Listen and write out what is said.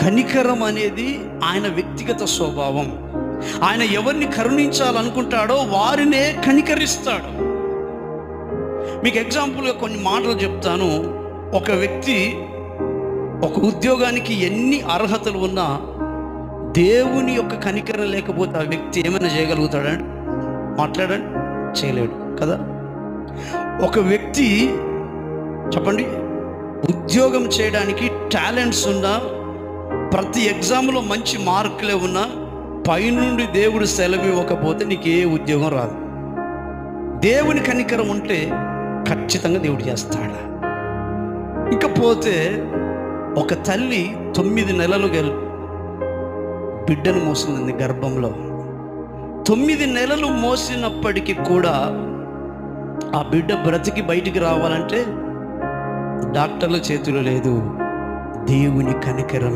కనికరం అనేది ఆయన వ్యక్తిగత స్వభావం. ఆయన ఎవరిని కరుణించాలనుకుంటాడో వారినే కనికరిస్తాడు. మీకు ఎగ్జాంపుల్గా కొన్ని మాటలు చెప్తాను. ఒక వ్యక్తి ఒక ఉద్యోగానికి ఎన్ని అర్హతలు ఉన్నా దేవుని యొక్క కనికరం లేకపోతే ఆ వ్యక్తి ఏమైనా చేయగలుగుతాడండి మాట్లాడండి. చేయలేడు కదా? ఒక వ్యక్తి చెప్పండి ఉద్యోగం చేయడానికి టాలెంట్స్ ఉన్నా ప్రతి ఎగ్జామ్లో మంచి మార్కులే ఉన్నా పైనుండి దేవుడు సెలవు ఇవ్వకపోతే నీకు ఏ ఉద్యోగం రాదు. దేవుని కనికరం ఉంటే ఖచ్చితంగా దేవుడు చేస్తాడు? ఇకపోతే ఒక తల్లి తొమ్మిది నెలలు గెల్ బిడ్డను మోసిందండి గర్భంలో. తొమ్మిది నెలలు మోసినప్పటికీ కూడా ఆ బిడ్డ బ్రతికి బయటికి రావాలంటే డాక్టర్ల చేతిలో లేదు. దేవుని కనికరం